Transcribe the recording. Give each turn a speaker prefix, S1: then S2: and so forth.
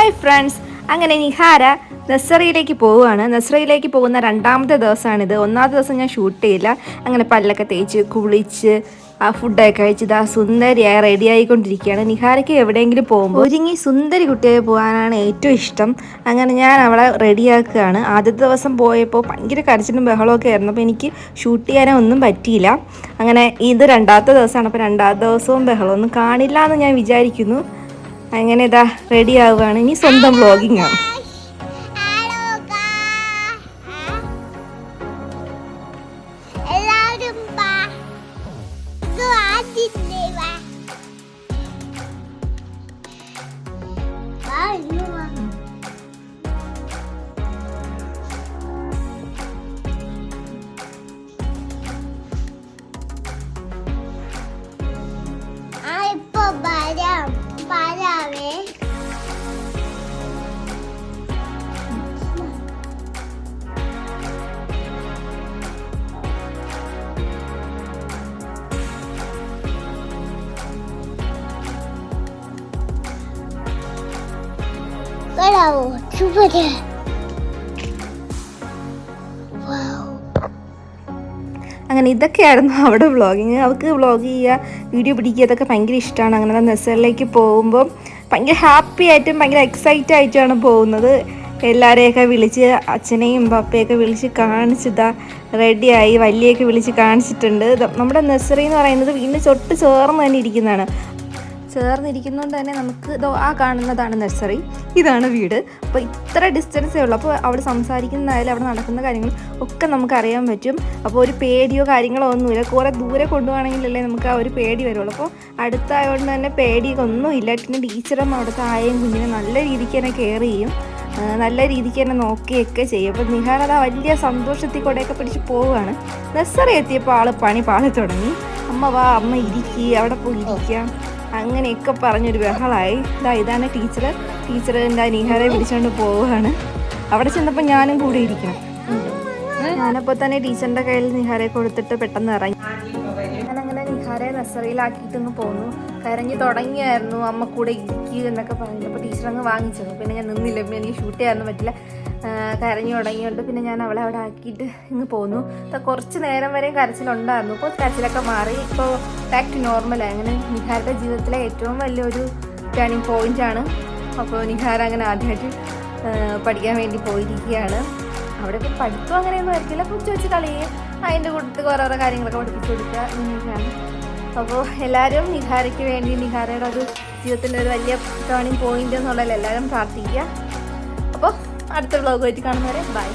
S1: Hi friends അങ്ങനെ നിഹാര നഴ്സറിയിലേക്ക് പോവുകയാണ്. നഴ്സറിയിലേക്ക് പോകുന്ന രണ്ടാമത്തെ ദിവസമാണിത്. ഒന്നാമത്തെ ദിവസം ഞാൻ ഷൂട്ട് ചെയ്യില്ല. അങ്ങനെ പല്ലൊക്കെ തേച്ച് കുളിച്ച് ആ ഫുഡൊക്കെ കഴിച്ച് ഇതാ സുന്ദരിയായി റെഡി ആയിക്കൊണ്ടിരിക്കുകയാണ്. നിഹാരയ്ക്ക് എവിടെയെങ്കിലും പോകുമ്പോൾ ഒരുങ്ങി സുന്ദരി കുട്ടിയായി പോകാനാണ് ഏറ്റവും ഇഷ്ടം. അങ്ങനെ ഞാൻ അവളെ റെഡിയാക്കുകയാണ് ആദ്യത്തെ ദിവസം പോയപ്പോൾ ഭയങ്കര കരച്ചിലും ബഹളമൊക്കെ ആയിരുന്നു. അപ്പോൾ എനിക്ക് ഷൂട്ട് ചെയ്യാനോ ഒന്നും പറ്റിയില്ല. അങ്ങനെ ഇത് രണ്ടാമത്തെ ദിവസമാണ്. അപ്പോൾ രണ്ടാമത്തെ ദിവസവും ബഹളമൊന്നും കാണില്ല എന്ന് ഞാൻ വിചാരിക്കുന്നു. അങ്ങനെ ഇതാ റെഡി ആവുകയാണ്. ഇനി സ്വന്തം വ്ളോഗിങ് ആണ്.
S2: വരാവോ സൂപ്പര് വൗ
S1: അങ്ങനെ ഇതൊക്കെയായിരുന്നു അവിടെ വ്ളോഗിങ് അവൾക്ക് വ്ളോഗ് ചെയ്യുക വീഡിയോ പിടിക്കുക ഇതൊക്കെ ഭയങ്കര ഇഷ്ടമാണ്. അങ്ങനെ നെസറിലേക്ക് പോകുമ്പോൾ ഭയങ്കര ഹാപ്പി ആയിട്ടും ഭയങ്കര എക്സൈറ്റ് ആയിട്ടാണ് പോകുന്നത്. എല്ലാവരെയൊക്കെ വിളിച്ച് അച്ഛനെയും പപ്പയൊക്കെ വിളിച്ച് കാണിച്ചിതാ റെഡിയായി വലിയൊക്കെ വിളിച്ച് കാണിച്ചിട്ടുണ്ട്. നമ്മുടെ നഴ്സറി എന്ന് പറയുന്നത് വീടിന് ചൊട്ട് ചേർന്ന് തന്നെ ഇരിക്കുന്നതാണ്. ചേർന്നിരിക്കുന്നതുകൊണ്ട് തന്നെ നമുക്ക് ഇതോ ആ കാണുന്നതാണ് നഴ്സറി. ഇതാണ് വീട്. അപ്പോൾ ഇത്ര ഡിസ്റ്റൻസേ ഉള്ളൂ. അപ്പോൾ അവിടെ സംസാരിക്കുന്നതായാലും അവിടെ നടക്കുന്ന കാര്യങ്ങൾ ഒക്കെ നമുക്ക് അറിയാൻ പറ്റും. അപ്പോൾ ഒരു പേടിയോ കാര്യങ്ങളോ ഒന്നുമില്ല. കുറേ ദൂരെ കൊണ്ടുപോകണമെങ്കിലല്ലേ നമുക്ക് ആ ഒരു പേടി വരുള്ളൂ. അപ്പോൾ അടുത്തായതുകൊണ്ട് തന്നെ പേടിയൊക്കെ ഒന്നുമില്ല പിന്നെ ടീച്ചറും അവിടുത്തെ ആയും കുഞ്ഞിനെ നല്ല രീതിക്ക് തന്നെ കെയർ ചെയ്യും. നല്ല രീതിക്ക് തന്നെ നോക്കുകയൊക്കെ ചെയ്യും. അപ്പോൾ നിഹാരത വലിയ സന്തോഷത്തിൽ കൂടെയൊക്കെ പിടിച്ച് പോവുകയാണ്. നഴ്സറി എത്തിയപ്പോൾ ആൾ പണി പാളി തുടങ്ങി. അമ്മ വാ അമ്മ ഇരിക്കുക അവിടെ പോയി ഇരിക്കാം. അങ്ങനെയൊക്കെ പറഞ്ഞൊരു ബഹളായി. ഇതാ ഇതാണ് ടീച്ചർ ടീച്ചർ എന്താ അനീഹാരെ പിടിച്ചുകൊണ്ട് പോവുകയാണ്. അവിടെ ചെന്നപ്പോൾ ഞാനും കൂടെ ഇരിക്കണം. ഞാനപ്പോൾ തന്നെ ടീച്ചറിന്റെ കയ്യിൽ നിഹാരെ കൊടുത്തിട്ട് പെട്ടെന്ന് ഇറങ്ങി. ഞാനങ്ങനെ നിഹാരെ നഴ്സറിയിലാക്കിയിട്ടൊന്ന് പോന്നു. കരഞ്ഞു തുടങ്ങിയായിരുന്നു. അമ്മ കൂടെ ഇരിക്കുക എന്നൊക്കെ പറഞ്ഞു അപ്പോൾ ടീച്ചർ അങ്ങ് വാങ്ങിച്ചു പിന്നെ ഞാൻ നിന്നില്ല. പിന്നെ എനിക്ക് ഷൂട്ട് ചെയ്യാനൊന്നും പറ്റില്ല. കരഞ്ഞു തുടങ്ങിയോണ്ട് പിന്നെ ഞാൻ അവളെ അവിടെ ആക്കിയിട്ട് ഇങ്ങ് പോന്നു. കുറച്ച് നേരം വരെയും കരച്ചിലുണ്ടായിരുന്നു. ഇപ്പോൾ കരച്ചിലൊക്കെ മാറി. ഇപ്പോൾ ബാക്ക് ടു നോർമലായി അങ്ങനെ നിഹാരുടെ ജീവിതത്തിലെ ഏറ്റവും വലിയൊരു ടേണിംഗ് പോയിന്റാണ് അപ്പോൾ നിഹാർ അങ്ങനെ ആദ്യമായിട്ട് പഠിക്കാൻ വേണ്ടി പോയിരിക്കുകയാണ്. അവിടെ ഇപ്പോൾ പഠിത്തം അങ്ങനെയൊന്നും ആയിരിക്കില്ല. കൊച്ചു വെച്ച് കളിയും അതിന്റെ കൂട്ടത്തിൽ ഓരോ കാര്യങ്ങളൊക്കെ പഠിപ്പിച്ചു കൊടുക്കുക ഇങ്ങനെയൊക്കെയാണ്. അപ്പോൾ എല്ലാവരും നിഹാരയ്ക്ക് വേണ്ടി നിഹാരയുടെ ഒരു ജീവിതത്തിന്റെ ഒരു വലിയ ടേണിങ് പോയിന്റ് എന്നുള്ളതിൽ എല്ലാവരും പ്രാർത്ഥിക്കുക. അപ്പോൾ അടുത്ത വ്ളോഗുമായിട്ട് കാണുന്നവരെ ബൈ